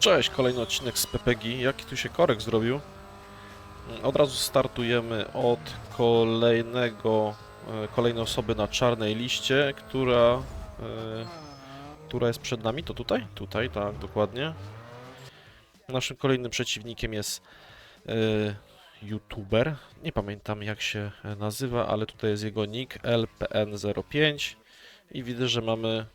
Cześć, kolejny odcinek z PPG. Jaki tu się korek zrobił? Mm, Od razu startujemy od kolejnego, e, kolejnej osoby na czarnej liście, która, e, która jest przed nami. To tutaj? Tutaj, tak, dokładnie. Naszym kolejnym przeciwnikiem jest e, youtuber. Nie pamiętam jak się nazywa, ale tutaj jest jego nick LPN05 i widzę, że mamy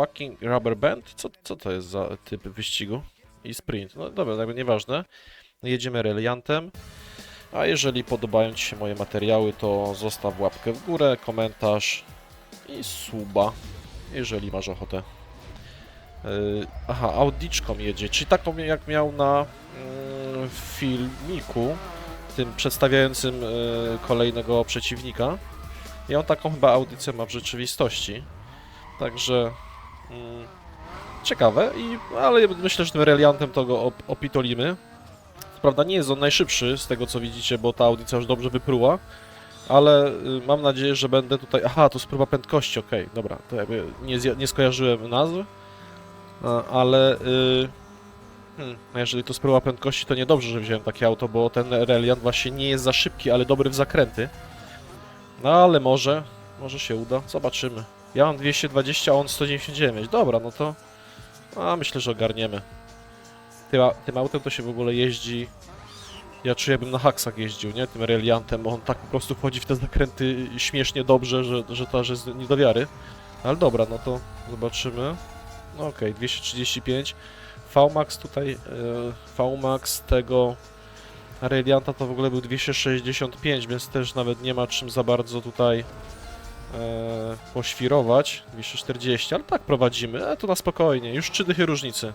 Fucking Rubber Band? Co, co to jest za typ wyścigu? I sprint. No dobra, jakby nieważne. Jedziemy reliantem. A jeżeli podobają Ci się moje materiały, to zostaw łapkę w górę, komentarz i suba, jeżeli masz ochotę. Yy, aha, audiczką jedzie, czyli taką jak miał na mm, filmiku, tym przedstawiającym yy, kolejnego przeciwnika. I on taką chyba audycję ma w rzeczywistości. Także Mm, Ciekawe, i, ale myślę, że tym reliantem to go op opitolimy. Prawda nie jest on najszybszy z tego co widzicie, bo ta audycja już dobrze wypruła. Ale y, mam nadzieję, że będę tutaj... Aha, to jest próba prędkości, okej, dobra. To jakby nie, nie skojarzyłem nazw. Ale... Y, hmm, jeżeli to jest próba prędkości, to niedobrze, że wziąłem takie auto, bo ten reliant właśnie nie jest za szybki, ale dobry w zakręty. No ale może, może się uda. Zobaczymy. Ja mam 220, a on 199. Dobra, no to... A, myślę, że ogarniemy. Tym, tym autem to się w ogóle jeździ... Ja czuję, jakbym na haksach jeździł, nie? Tym reliantem, on tak po prostu wchodzi w te zakręty śmiesznie dobrze, że, że to aż jest nie do wiary. Ale dobra, no to zobaczymy. No okej, 235. VMAX tutaj... Yy, VMAX tego... Relianta to w ogóle był 265, więc też nawet nie ma czym za bardzo tutaj e, poświrować. 240, ale tak prowadzimy, ale to na spokojnie, już 3 dychy różnicy.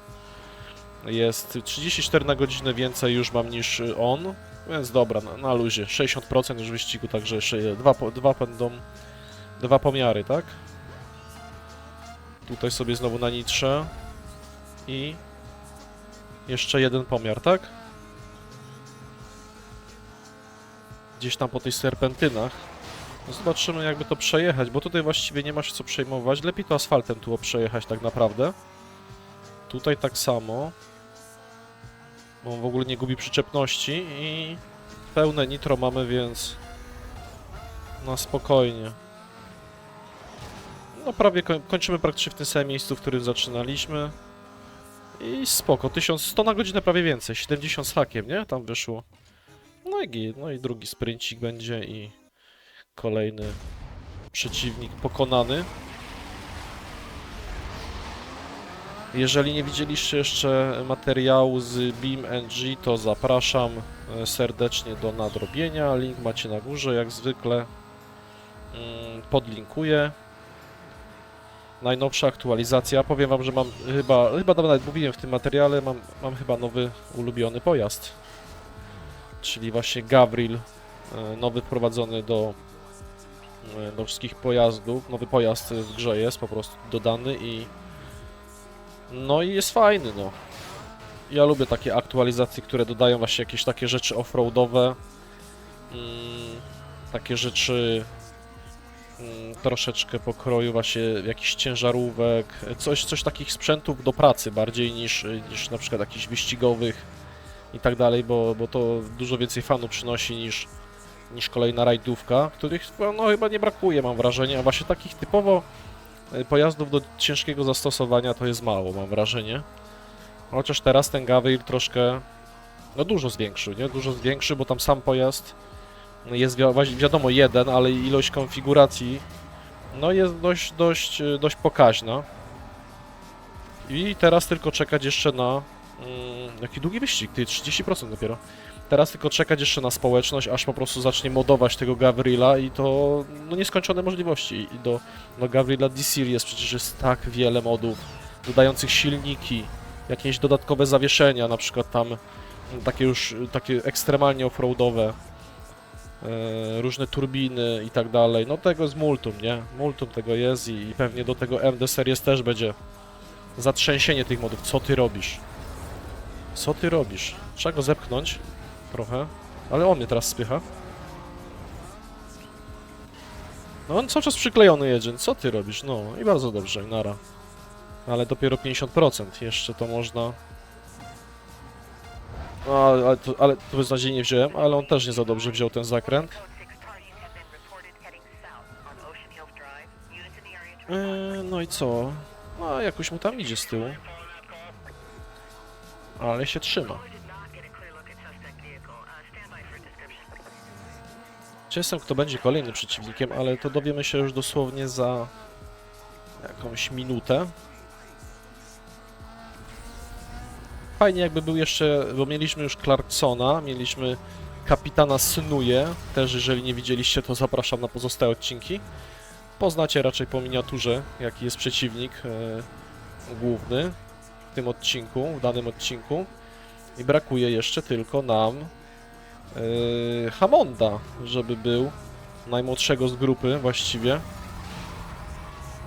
Jest 34 na godzinę więcej już mam niż on, więc dobra, na, na luzie. 60% już wyścigu, także jeszcze je- dwa, dwa będą, dwa pomiary, tak? Tutaj sobie znowu na nitrze i jeszcze jeden pomiar, tak? Gdzieś tam po tych serpentynach. No Zobaczymy jakby to przejechać, bo tutaj właściwie nie ma się co przejmować. Lepiej to asfaltem tu przejechać tak naprawdę. Tutaj tak samo. Bo on w ogóle nie gubi przyczepności i pełne nitro mamy, więc na spokojnie. No prawie koń kończymy praktycznie w tym samym miejscu, w którym zaczynaliśmy. I spoko, 1100 na godzinę prawie więcej, 70 z hakiem, nie? Tam wyszło. No i no i drugi sprincik będzie i kolejny przeciwnik pokonany. Jeżeli nie widzieliście jeszcze materiału z BeamNG, to zapraszam e, serdecznie do nadrobienia. Link macie na górze, jak zwykle. Mm, Podlinkuję. Najnowsza aktualizacja. Powiem wam, że mam chyba, chyba nawet mówiłem w tym materiale, mam, mam chyba nowy ulubiony pojazd. Czyli właśnie Gavril, e, nowy wprowadzony do do wszystkich pojazdów. Nowy pojazd w grze jest po prostu dodany i no i jest fajny, no. Ja lubię takie aktualizacje, które dodają właśnie jakieś takie rzeczy offroadowe. Mm, takie rzeczy mm, troszeczkę pokroju właśnie jakichś ciężarówek, coś, coś takich sprzętów do pracy bardziej niż, niż na przykład jakichś wyścigowych i tak dalej, bo, bo to dużo więcej fanu przynosi niż, niż kolejna rajdówka, których no, chyba nie brakuje, mam wrażenie, a właśnie takich typowo e, pojazdów do ciężkiego zastosowania to jest mało, mam wrażenie. Chociaż teraz ten Gavril troszkę, no dużo zwiększył, nie? Dużo zwiększy, bo tam sam pojazd jest wi- wiadomo jeden, ale ilość konfiguracji no jest dość, dość, e, dość pokaźna. I teraz tylko czekać jeszcze na... Mm, jaki długi wyścig, ty 30% dopiero. Teraz tylko czekać jeszcze na społeczność, aż po prostu zacznie modować tego Gavrila i to no nieskończone możliwości. I do, do Gavrila D-Series przecież jest tak wiele modów, dodających silniki, jakieś dodatkowe zawieszenia, na przykład tam mm, takie już, takie ekstremalnie offroadowe, e, różne turbiny i tak dalej. No tego jest multum, nie? Multum tego jest i, i pewnie do tego MD Series też będzie zatrzęsienie tych modów. Co ty robisz? Co ty robisz? Trzeba go zepchnąć trochę, ale on mnie teraz spycha. No on cały czas przyklejony jedzie, co ty robisz? No i bardzo dobrze, nara. Ale dopiero 50%. Jeszcze to można... No, ale to, ale to beznadziejnie wziąłem, ale on też nie za dobrze wziął ten zakręt. Eee, no i co? No, jakoś mu tam idzie z tyłu. Ale się trzyma. Czy jestem, kto będzie kolejnym przeciwnikiem, ale to dowiemy się już dosłownie za jakąś minutę. Fajnie jakby był jeszcze, bo mieliśmy już Clarksona, mieliśmy kapitana Snuje, też jeżeli nie widzieliście to zapraszam na pozostałe odcinki. Poznacie raczej po miniaturze jaki jest przeciwnik e, główny w tym odcinku, w danym odcinku. I brakuje jeszcze tylko nam e, Hamonda, żeby był najmłodszego z grupy właściwie,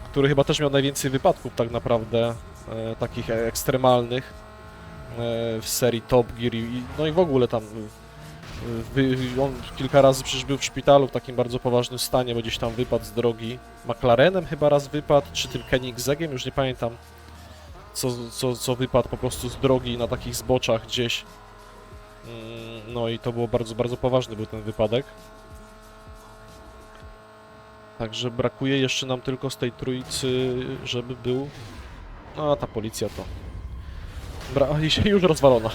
który chyba też miał najwięcej wypadków tak naprawdę, e, takich ekstremalnych e, w serii Top Gear i, no i w ogóle tam e, wy, on kilka razy przecież był w szpitalu w takim bardzo poważnym stanie, bo gdzieś tam wypadł z drogi. McLarenem chyba raz wypadł, czy tym Koenigseggiem, już nie pamiętam co, co, co wypadł po prostu z drogi na takich zboczach gdzieś. Mm, no i to było bardzo, bardzo poważny był ten wypadek Także brakuje jeszcze nam tylko z tej trójcy, żeby był... No, a ta policja to... Bra i się już rozwalona.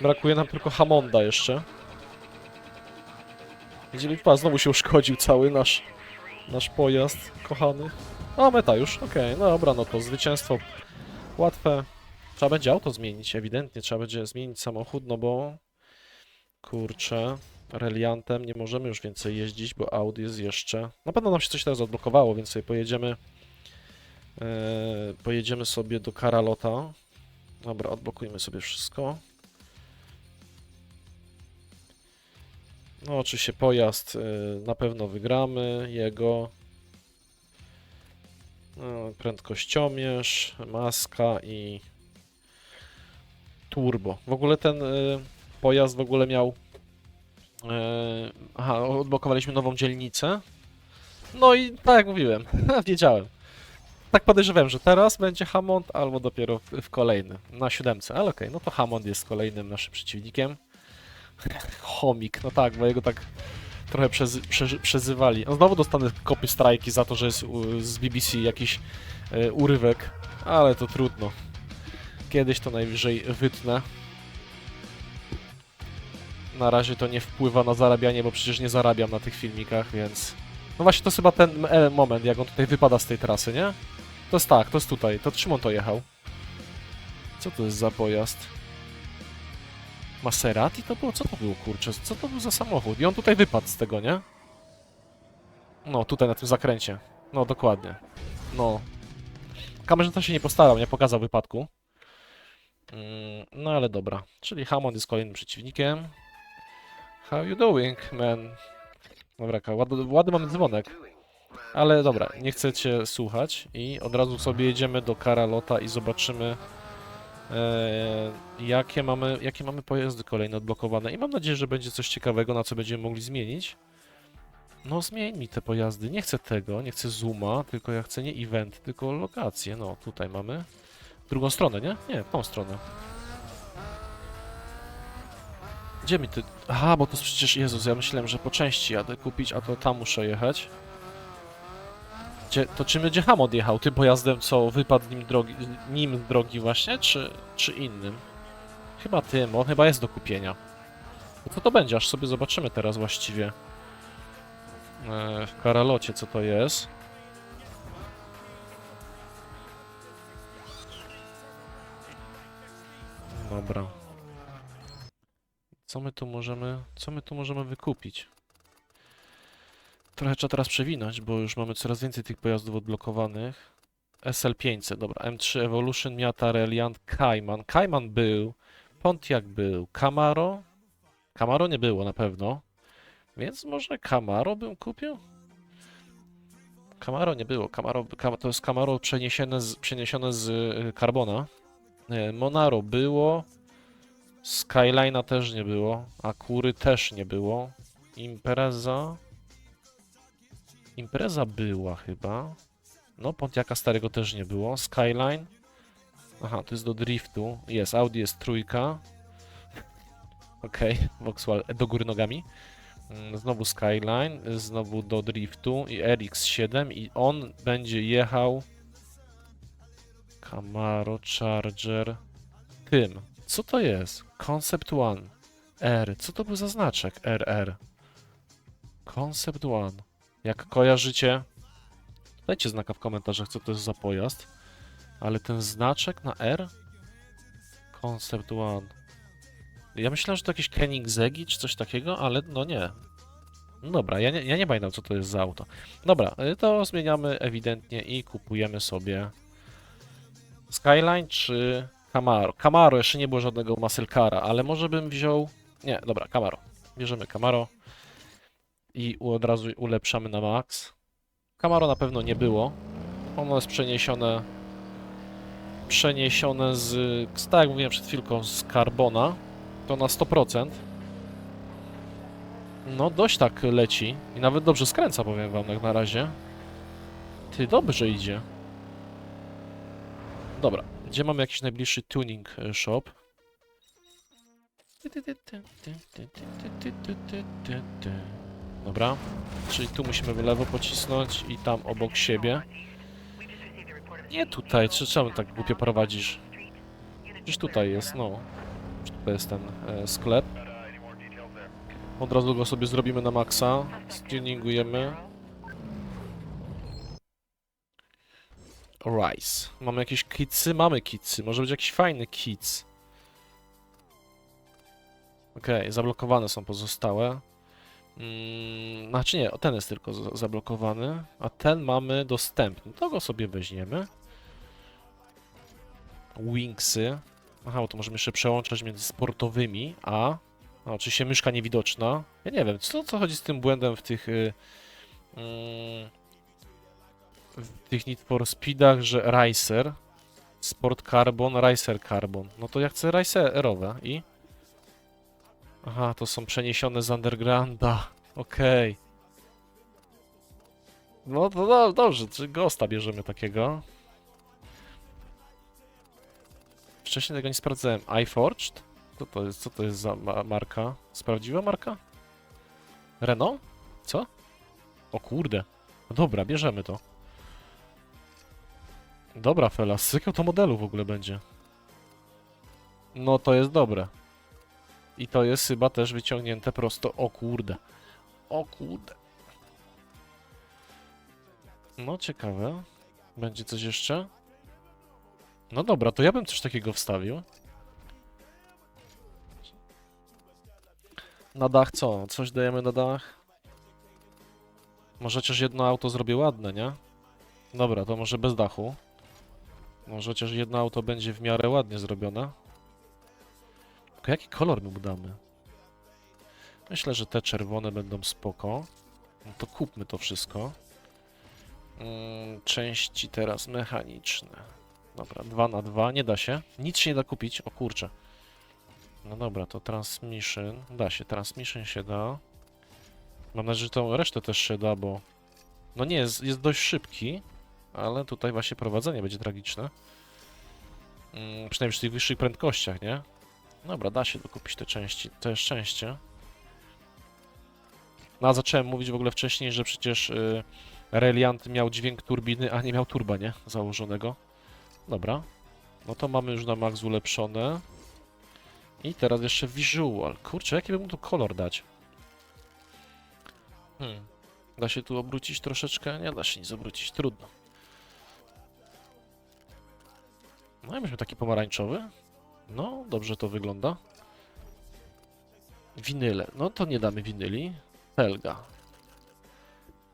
Brakuje nam tylko Hamonda jeszcze. Widzieli, pa, znowu się uszkodził cały nasz, nasz pojazd, kochany. A, meta już, okej, no dobra, no to zwycięstwo łatwe. Trzeba będzie auto zmienić, ewidentnie trzeba będzie zmienić samochód, no bo... Kurczę, Reliantem nie możemy już więcej jeździć, bo Audi jest jeszcze... Na pewno nam się coś teraz odblokowało, więc sobie pojedziemy... E, pojedziemy sobie do Karalota. Dobra, odblokujmy sobie wszystko. No oczywiście pojazd y, na pewno wygramy, jego. No, prędkościomierz, maska i turbo. W ogóle ten y, pojazd w ogóle miał... y, aha, odblokowaliśmy nową dzielnicę. No i tak jak mówiłem, wiedziałem. Tak podejrzewałem, że teraz będzie Hammond, albo dopiero w, w kolejnym, na siódemce. Ale okej, no to Hammond jest kolejnym naszym przeciwnikiem. Chomik, no tak, bo jego tak trochę przeży- przezywali. No znowu dostanę kopy strajki za to, że jest z BBC jakiś e, urywek, ale to trudno. Kiedyś to najwyżej wytnę. Na razie to nie wpływa na zarabianie, bo przecież nie zarabiam na tych filmikach, więc... No właśnie, to jest chyba ten e, moment, jak on tutaj wypada z tej trasy, nie? To jest tak, to jest tutaj, to Szymon to jechał. Co to jest za pojazd? Maserati to było? Co to było, kurczę? Co to był za samochód? I on tutaj wypadł z tego, nie? No, tutaj na tym zakręcie. No, dokładnie. No. Kamerzysta się nie postarał, nie pokazał wypadku. Mm, no ale dobra. Czyli Hammond jest kolejnym przeciwnikiem. How you doing, man? Dobra, ładny, ładny mamy dzwonek. Ale dobra, nie chcecie słuchać i od razu sobie jedziemy do Karalota i zobaczymy e, jakie mamy, jakie mamy pojazdy kolejne odblokowane i mam nadzieję, że będzie coś ciekawego, na co będziemy mogli zmienić. No zmień mi te pojazdy, nie chcę tego, nie chcę zooma, tylko ja chcę nie event, tylko lokację, no tutaj mamy. Drugą stronę, nie? Nie, tą stronę. Gdzie mi ty... Aha, bo to przecież... Jezus, ja myślałem, że po części jadę kupić, a to tam muszę jechać. Gdzie, to czym będzie Hamod jechał? Tym pojazdem, co wypadł nim, drogi, nim drogi właśnie, czy, czy innym? Chyba tym, on chyba jest do kupienia. No co to będzie? Aż sobie zobaczymy teraz właściwie. E, w Karalocie co to jest. Dobra. Co my tu możemy, co my tu możemy wykupić? Trochę trzeba teraz przewinąć, bo już mamy coraz więcej tych pojazdów odblokowanych. SL500, dobra. M3 Evolution, Miata, Reliant, Cayman. Cayman był, Pontiac był, Camaro. Camaro nie było na pewno. Więc może Camaro bym kupił? Camaro nie było. Camaro, Cam- to jest Camaro przeniesione z, przeniesione z y, Carbona. Nie, Monaro było. Skyline'a też nie było. Akury też nie było. Impreza. Impreza była chyba. No, Pontiaka starego też nie było. Skyline. Aha, to jest do driftu. Jest, Audi jest trójka. Okej, Vauxhall do góry nogami. Mm, Znowu Skyline, znowu do driftu i RX-7 i on będzie jechał Camaro Charger tym. Co to jest? Concept One R. Co to był za znaczek? RR. Concept One. Jak kojarzycie, dajcie znaka w komentarzach, co to jest za pojazd. Ale ten znaczek na R? Concept One. Ja myślałem, że to jakiś Koenigseggi czy coś takiego, ale no nie. Dobra, ja nie, ja nie pamiętam, co to jest za auto. Dobra, y, to zmieniamy ewidentnie i kupujemy sobie Skyline czy Camaro. Camaro, jeszcze nie było żadnego muscle cara, ale może bym wziął... Nie, dobra, Camaro. Bierzemy Camaro i od razu ulepszamy na max. Camaro na pewno nie było. Ono jest przeniesione przeniesione z tak jak mówiłem przed chwilką, z Carbona. To na 100%. No, dość tak leci. I nawet dobrze skręca, powiem wam, jak na razie. Ty, dobrze idzie. Dobra, gdzie mamy jakiś najbliższy tuning e, shop? Dobra, czyli tu musimy w lewo pocisnąć i tam obok siebie. Nie tutaj, czy czemu tak głupio prowadzisz? Gdzieś tutaj jest, no. Tutaj jest ten e, sklep. Od razu go sobie zrobimy na maksa. Stuningujemy. Rice. Mamy jakieś kitsy? Mamy kitsy. Może być jakiś fajny kits. Okej, zablokowane są pozostałe. Mm, znaczy nie, ten jest tylko za- zablokowany, a ten mamy dostępny. To go sobie weźmiemy. Wingsy. Aha, bo to możemy jeszcze przełączać między sportowymi, a... a oczywiście myszka niewidoczna. Ja nie wiem, co, co chodzi z tym błędem w tych... Y, mm, w tych Need for Speedach, że Racer, Sport Carbon, Racer Carbon. No to ja chcę Racerowe i... Aha, to są przeniesione z Undergrounda. Okej. No to do, dobrze, czy Ghosta bierzemy takiego. Wcześniej tego nie sprawdzałem. iForged? Co to jest, co to jest za ma marka? Sprawdziła marka? Renault? Co? O kurde. No dobra, bierzemy to. Dobra, Fela, z jakiego to modelu w ogóle będzie? No to jest dobre. I to jest chyba też wyciągnięte prosto. O kurde. O kurde. No ciekawe. Będzie coś jeszcze? No dobra, to ja bym coś takiego wstawił. Na dach co? Coś dajemy na dach? Może chociaż jedno auto zrobię ładne, nie? Dobra, to może bez dachu. Może chociaż jedno auto będzie w miarę ładnie zrobione. Tylko jaki kolor mu damy? Myślę, że te czerwone będą spoko. No to kupmy to wszystko. Mm, części teraz mechaniczne. Dobra, 2 na 2 nie da się. Nic się nie da kupić. O kurczę. No dobra, to transmission. Da się, transmission się da. Mam nadzieję, że tą resztę też się da, bo... No nie, jest, jest dość szybki, ale tutaj właśnie prowadzenie będzie tragiczne. Mm, przynajmniej przy tych wyższych prędkościach, nie? Dobra, da się dokupić te części. To jest szczęście. No a zacząłem mówić w ogóle wcześniej, że przecież y, Reliant miał dźwięk turbiny, a nie miał turba, nie? Założonego. Dobra. No to mamy już na max ulepszone. I teraz jeszcze visual. Kurczę, jaki bym mu tu kolor dać? Hmm. Da się tu obrócić troszeczkę? Nie da się nic obrócić, trudno. No i myśmy taki pomarańczowy. No, dobrze to wygląda. Winyle. No to nie damy winyli. Felga.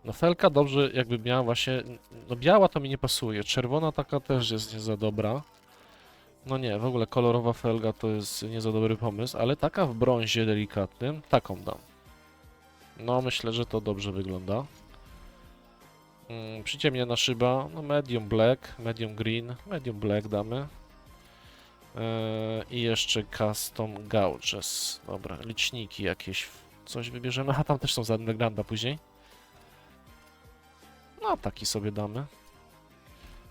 No felka dobrze jakby miała właśnie... No biała to mi nie pasuje. Czerwona taka też jest nie za dobra. No nie, w ogóle kolorowa felga to jest nie za dobry pomysł, ale taka w brązie delikatnym, taką dam. No myślę, że to dobrze wygląda. Mm, przyciemniona szyba, no medium black, medium green, medium black damy. Eee, I jeszcze custom gouges. Dobra, liczniki jakieś. Coś wybierzemy. Aha, tam też są za Undergrounda później. No, taki sobie damy.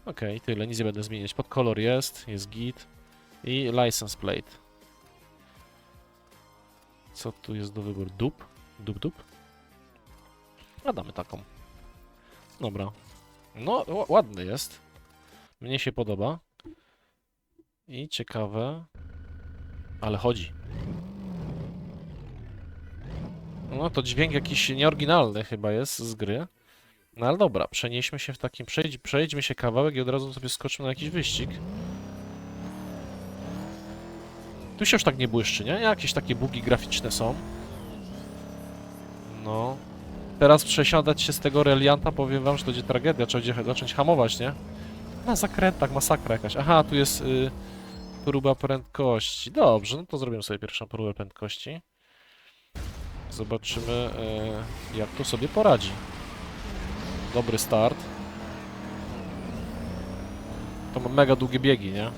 Okej, tyle, nic nie będę zmieniać. Pod kolor jest, jest git. I license plate. Co tu jest do wyboru? Dup? Dup, dup? A damy taką. Dobra. No, ła- ładny jest. Mnie się podoba. I ciekawe. Ale chodzi. No to dźwięk jakiś nieoryginalny chyba jest z gry. No ale dobra, przenieśmy się w takim, przejdź, przejdźmy się kawałek i od razu sobie skoczymy na jakiś wyścig. Tu się już tak nie błyszczy, nie? Jakieś takie bugi graficzne są. No. Teraz przesiadać się z tego relianta, powiem wam, że to będzie tragedia, trzeba będzie zacząć hamować, nie? Na zakrętach, masakra jakaś. Aha, tu jest y, próba prędkości. Dobrze, no to zrobimy sobie pierwszą próbę prędkości. Zobaczymy, y, jak to sobie poradzi. Dobry start. To ma mega długie biegi, nie?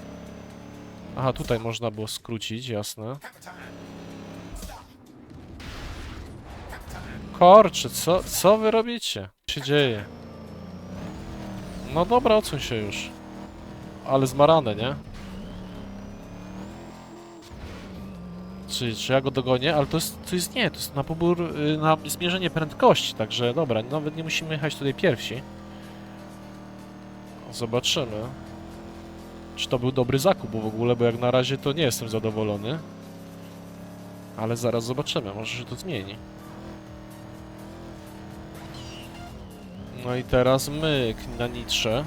Aha, tutaj można było skrócić, jasne. Korczy, co, co wy robicie? Co się dzieje? No dobra, odsuń się już. Ale zmarane, nie? Czy, czy ja go dogonię? Ale to jest, to jest nie, to jest na pobór, y, na zmierzenie prędkości, także dobra, nawet nie musimy jechać tutaj pierwsi. Zobaczymy. Czy to był dobry zakup w ogóle, bo jak na razie to nie jestem zadowolony. Ale zaraz zobaczymy, może się to zmieni. No i teraz myk na nitrze.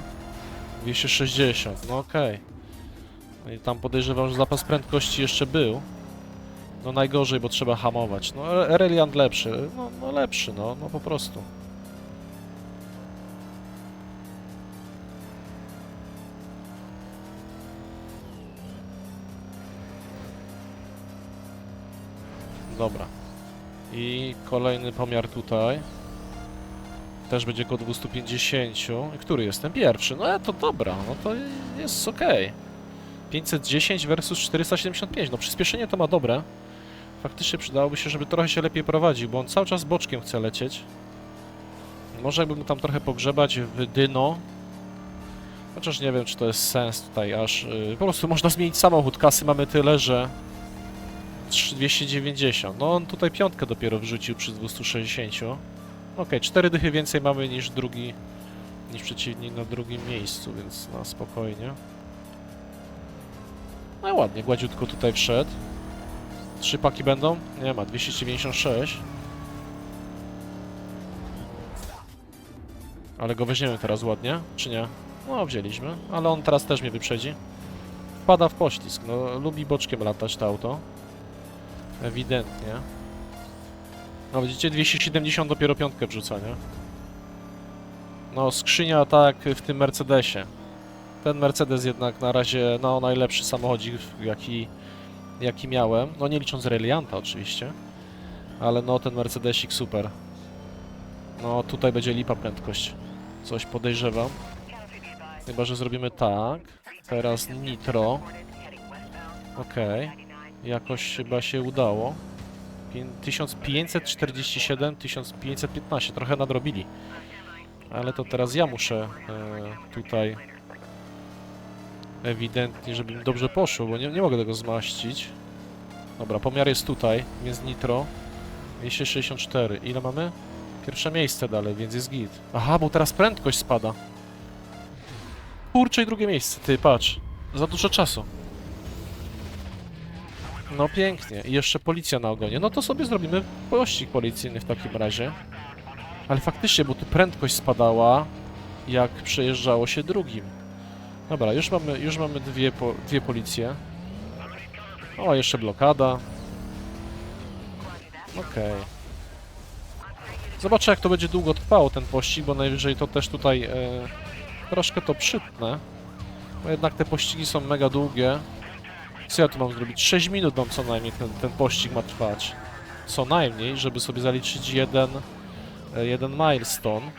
260, no okej. No i tam podejrzewam, że zapas prędkości jeszcze był. No najgorzej, bo trzeba hamować. No Re- Reliant lepszy, no, no lepszy, no, no po prostu. Dobra. I kolejny pomiar tutaj. Też będzie około 250. I Który jest ten pierwszy? No to dobra, no to jest ok. 510 versus 475. No przyspieszenie to ma dobre. Faktycznie przydałoby się, żeby trochę się lepiej prowadził, bo on cały czas boczkiem chce lecieć. Może jakby mu tam trochę pogrzebać w dyno. Chociaż nie wiem, czy to jest sens tutaj aż... Yy, po prostu można zmienić samochód. Kasy mamy tyle, że... 3- 290. No on tutaj piątkę dopiero wrzucił przy 260. Okej, cztery dychy więcej mamy niż drugi... niż przeciwnik na drugim miejscu, więc na spokojnie. No ładnie, gładziutko tutaj wszedł. Trzy paki będą? Nie ma, 296. Ale go weźmiemy teraz ładnie, czy nie? No, wzięliśmy, ale on teraz też mnie wyprzedzi. Wpada w poślizg, no lubi boczkiem latać to auto. Ewidentnie. No widzicie, 270 dopiero piątkę wrzuca, nie? No, skrzynia tak w tym Mercedesie. Ten Mercedes jednak na razie, no, najlepszy samochodzik, jaki, jaki miałem. No, nie licząc Relianta oczywiście. Ale no, ten Mercedesik super. No, tutaj będzie lipa prędkość. Coś podejrzewam. Chyba, że zrobimy tak. Teraz nitro. Okej. Jakoś chyba się udało. Pię- 1547, 1515. Trochę nadrobili. Ale to teraz ja muszę e, tutaj ewidentnie, żeby mi dobrze poszło, bo nie, nie mogę tego zmaścić. Dobra, pomiar jest tutaj, jest nitro. 264. Ile mamy? Pierwsze miejsce dalej, więc jest git. Aha, bo teraz prędkość spada. Kurczę i drugie miejsce, ty patrz. Za dużo czasu. No pięknie. I jeszcze policja na ogonie. No to sobie zrobimy pościg policyjny w takim razie. Ale faktycznie, bo tu prędkość spadała, jak przejeżdżało się drugim. Dobra, już mamy, już mamy dwie, po, dwie policje. O, jeszcze blokada. Okej. Zobaczę, jak to będzie długo trwało ten pościg, bo najwyżej to też tutaj e, troszkę to przytnę. Bo jednak te pościgi są mega długie. Co ja tu mam zrobić? 6 minut mam co najmniej ten, ten pościg ma trwać. Co najmniej, żeby sobie zaliczyć jeden, e, jeden milestone.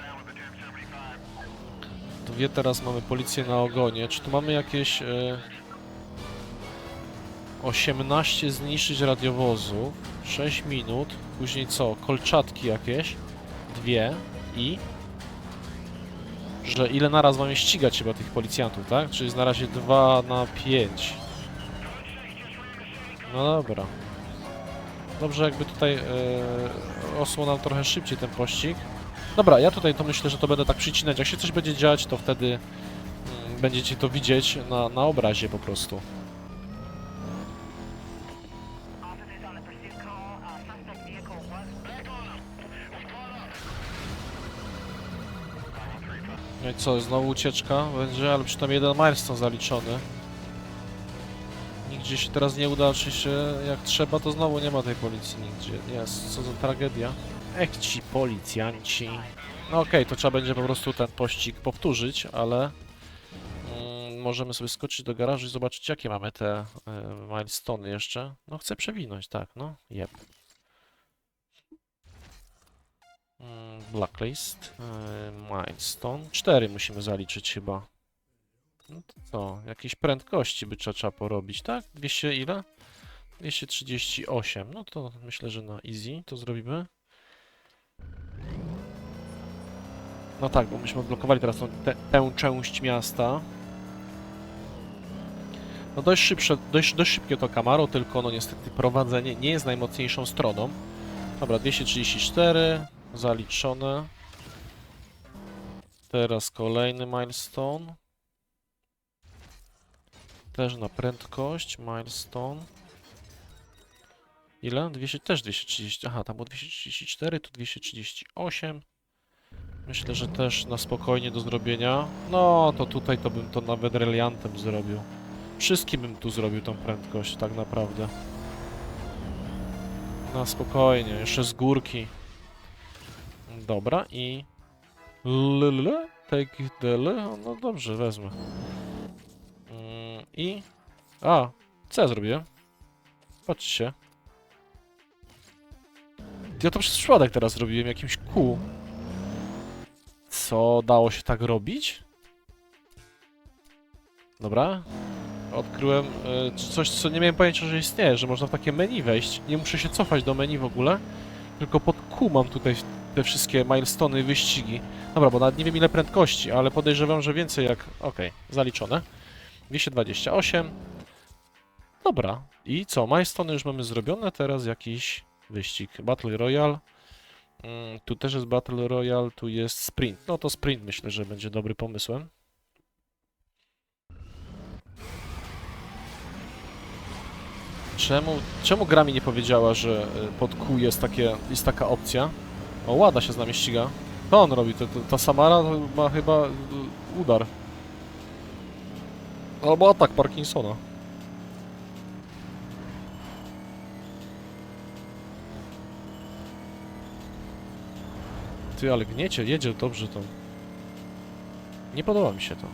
Dwie teraz mamy policję na ogonie. Czy tu mamy jakieś... E, 18 zniszczyć radiowozów. 6 minut. Później co? Kolczatki jakieś. Dwie. I... że ile naraz mamy ścigać chyba tych policjantów, tak? Czyli jest na razie 2 na 5. No dobra. Dobrze jakby tutaj rosło nam trochę szybciej ten pościg. Dobra, ja tutaj to myślę, że to będę tak przycinać. Jak się coś będzie dziać, to wtedy mm, będziecie to widzieć na, na obrazie po prostu. No i co, znowu ucieczka będzie, ale przynajmniej jeden milestone zaliczony. Nigdzie się teraz nie uda, oczywiście jak trzeba, to znowu nie ma tej policji nigdzie. Jest, co za tragedia. Ech ci policjanci. No okej, to trzeba będzie po prostu ten pościg powtórzyć, ale mm, możemy sobie skoczyć do garażu i zobaczyć jakie mamy te y, milestone jeszcze. No chcę przewinąć, tak, no, jep. Mm, Blacklist, y, milestone. Cztery musimy zaliczyć chyba. No to co? Jakieś prędkości by trzeba, trzeba porobić, tak? 200 ile? 238. No to myślę, że na easy to zrobimy. No tak, bo myśmy odblokowali teraz tą, te, tę część miasta. No dość szybsze, dość, dość szybkie to Camaro, tylko no niestety prowadzenie nie jest najmocniejszą stroną. Dobra, 234 zaliczone. Teraz kolejny milestone. Też na prędkość, milestone. Ile? 200, też 230. Aha, tam było 234, tu 238. Myślę, że też na spokojnie do zrobienia. No, to tutaj to bym to nawet reliantem zrobił. Wszystkim bym tu zrobił tą prędkość, tak naprawdę. Na spokojnie, jeszcze z górki. Dobra, i... Lyle? Take the? No dobrze, wezmę. I... A, co ja zrobiłem? Patrzcie. Ja to przez przypadek teraz zrobiłem, jakimś kół. Co dało się tak robić? Dobra. Odkryłem y, coś, co nie miałem pojęcia, że istnieje, że można w takie menu wejść. Nie muszę się cofać do menu w ogóle, tylko pod Q mam tutaj te wszystkie milestony, wyścigi. Dobra, bo nawet nie wiem ile prędkości, ale podejrzewam, że więcej jak... Okej, zaliczone. 228. Dobra. I co? Milestone już mamy zrobione, teraz jakiś wyścig. Battle Royale. Mm, tu też jest Battle Royale, tu jest sprint. No to sprint myślę, że będzie dobry pomysłem. Czemu, czemu gra mi nie powiedziała, że y, pod Q jest, takie, jest taka opcja? O, Łada się z nami ściga. To on robi, to, to, ta Samara ma chyba y, udar. Albo atak Parkinsona. Ty, ale gniecie, jedzie dobrze to. Nie podoba mi się to.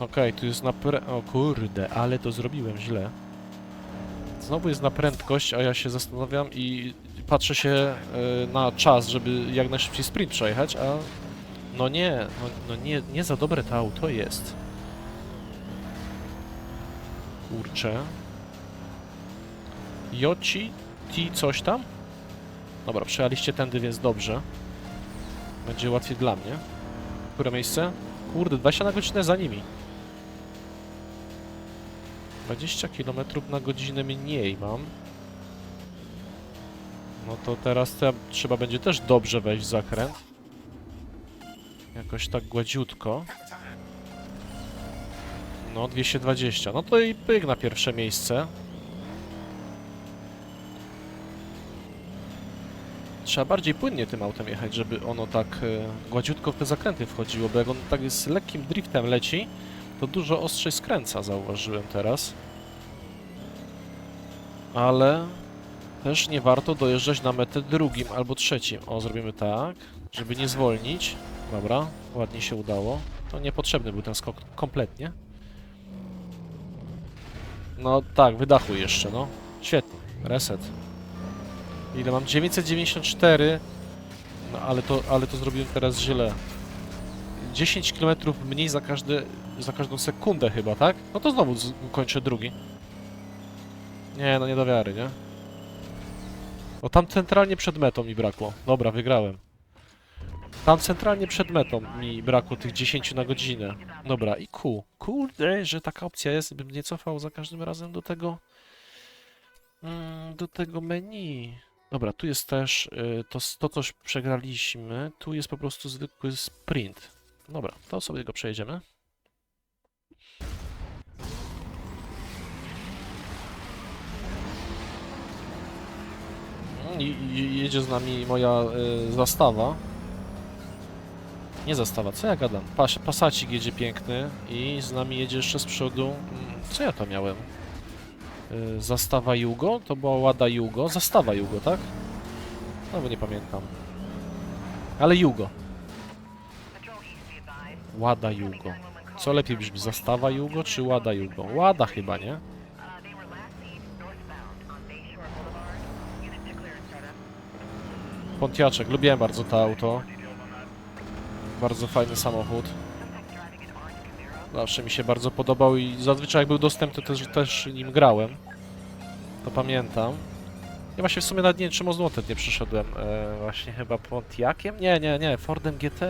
Okej, tu jest na. O kurde, ale to zrobiłem źle. Znowu jest na prędkość, a ja się zastanawiam i patrzę się e, na czas, żeby jak najszybciej sprint przejechać, a... No nie, no, no nie, nie za dobre to auto jest. Kurczę. Joci, ti coś tam? Dobra, przejechaliście tędy, więc dobrze. Będzie łatwiej dla mnie. Które miejsce? Kurde, 20 na godzinę za nimi. 20 km na godzinę mniej mam. No to teraz to trzeba będzie też dobrze wejść w zakręt. Jakoś tak gładziutko. No, 220. No to i pyk na pierwsze miejsce. Trzeba bardziej płynnie tym autem jechać, żeby ono tak e, gładziutko w te zakręty wchodziło, bo jak on tak z lekkim driftem leci, to dużo ostrzej skręca, zauważyłem teraz. Ale też nie warto dojeżdżać na metę drugim albo trzecim. O, zrobimy tak, żeby nie zwolnić. Dobra, ładnie się udało. To niepotrzebny był ten skok kompletnie. No tak, wydachuj jeszcze, no. Świetnie, reset. Ile mam? 994. No ale to, ale to zrobiłem teraz źle. 10 km mniej za, każde, za każdą sekundę chyba, tak? No to znowu kończę drugi. Nie, no nie do wiary, nie? O, tam centralnie przed metą mi brakło. Dobra, wygrałem. Tam centralnie przed metą mi brakło tych 10 na godzinę. Dobra, i Q. Kurde, że taka opcja jest, bym nie cofał za każdym razem do tego... mm, do tego menu. Dobra, tu jest też y, to, to coś przegraliśmy. Tu jest po prostu zwykły sprint. Dobra, to sobie go przejedziemy. Mm, I, jedzie z nami moja y, zastawa. Nie zastawa, co ja gadam? Pas, pasacik jedzie piękny i z nami jedzie jeszcze z przodu. mm, Co ja to miałem? Y, Zastawa Jugo? To była Łada Jugo. Zastawa Jugo, tak? No bo nie pamiętam. Ale Jugo. Łada Jugo. Co lepiej brzmi? Zastawa Jugo czy Łada Jugo? Łada chyba, nie? Pontiaczek, lubiłem bardzo to auto. Bardzo fajny samochód. Zawsze mi się bardzo podobał i zazwyczaj jak był dostępny to też, też nim grałem. To pamiętam. Ja właśnie w sumie nawet nie czym o złote nie przyszedłem. E, właśnie chyba Pontiakiem? Nie, nie, nie, Fordem GT.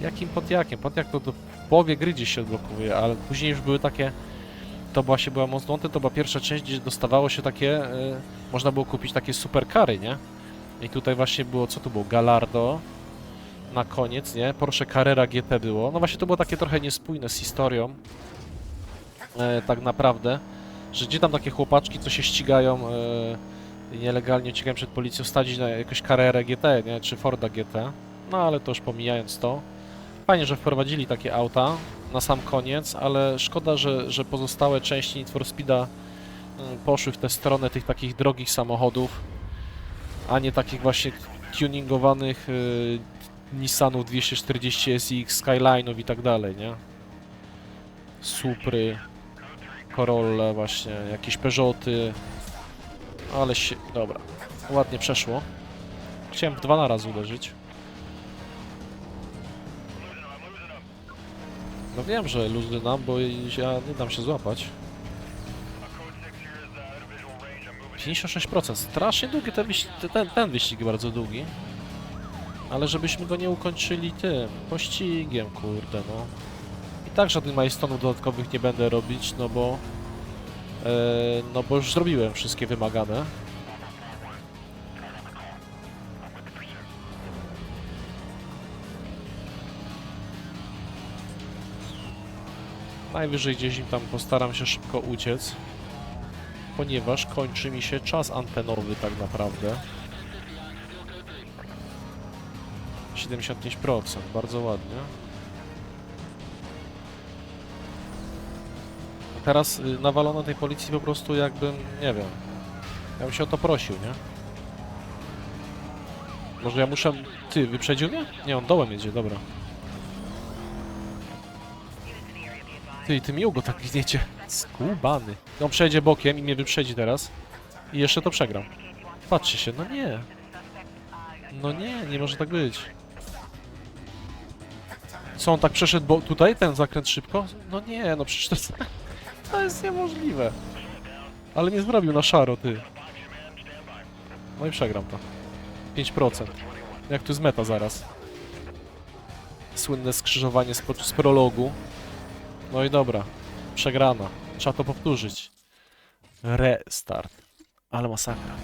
Jakim Pontiakiem? Pontiac to do w połowie gry gdzieś się odblokowuje, ale później już były takie... To właśnie była Most Wanted, to była pierwsza część, gdzie dostawało się takie... E, można było kupić takie superkary, nie? I tutaj właśnie było, co tu było? Gallardo na koniec, nie? Porsche Carrera GT było. No właśnie to było takie trochę niespójne z historią. E, tak naprawdę. Że gdzie tam takie chłopaczki, co się ścigają e, nielegalnie uciekają przed policją, stadzić na jakąś Carrerę GT, nie? Czy Forda GT. No ale to już pomijając to. Fajnie, że wprowadzili takie auta na sam koniec, ale szkoda, że, że pozostałe części Need for Speeda mm, poszły w tę stronę tych takich drogich samochodów, a nie takich właśnie tuningowanych y, Nissanów 240 SX, Skyline'ów i tak dalej, nie? Supry, Corolle właśnie, jakieś Peugeoty, ale się... dobra, ładnie przeszło. Chciałem w dwa na raz uderzyć. No wiem, że luzyna, bo ja nie dam się złapać. 56%, strasznie długi ten, ten, ten wyścig bardzo długi. Ale żebyśmy go nie ukończyli tym, pościgiem, kurde, no. I tak żadnych milestone'ów dodatkowych nie będę robić, no bo... E, no bo już zrobiłem wszystkie wymagane. Najwyżej gdzieś im tam postaram się szybko uciec. Ponieważ kończy mi się czas antenowy tak naprawdę. 75%, bardzo ładnie. Teraz y, nawalono tej policji po prostu jakbym, nie wiem, ja bym się o to prosił, nie? Może ja muszę... Ty, wyprzedził mnie? Nie, on dołem jedzie, dobra. Ty, ty miło go tak gniecie. Skubany. On przejdzie bokiem i mnie wyprzedzi teraz. I jeszcze to przegram. Patrzcie się, no nie. No nie, nie może tak być. Co, on tak przeszedł bo tutaj, ten zakręt szybko? No nie, no przecież to jest, to jest niemożliwe. Ale nie zrobił na szaro, ty. No i przegram to. 5%. Jak tu jest meta zaraz. Słynne skrzyżowanie z, z prologu. No i dobra. Przegrana. Trzeba to powtórzyć. Restart. Ale masakra.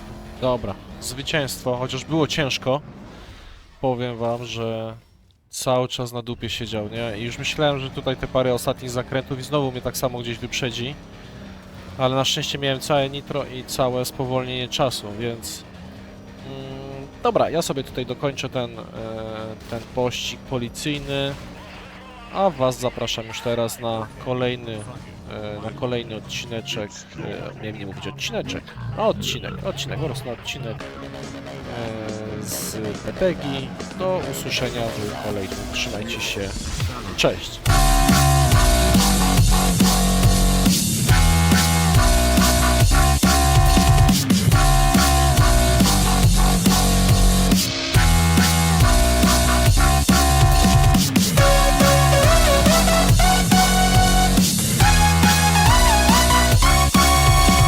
Dobra. Zwycięstwo, chociaż było ciężko. Powiem wam, że cały czas na dupie siedział, nie? I już myślałem, że tutaj te parę ostatnich zakrętów i znowu mnie tak samo gdzieś wyprzedzi. Ale na szczęście miałem całe nitro i całe spowolnienie czasu, więc... Mm, dobra, ja sobie tutaj dokończę ten, e, ten pościg policyjny. A was zapraszam już teraz na kolejny, e, na kolejny odcineczek. E, miałem nie mówić odcineczek, a odcinek, odcinek, po prostu na odcinek e, z PTG. Do usłyszenia w kolejnym. Trzymajcie się. Cześć.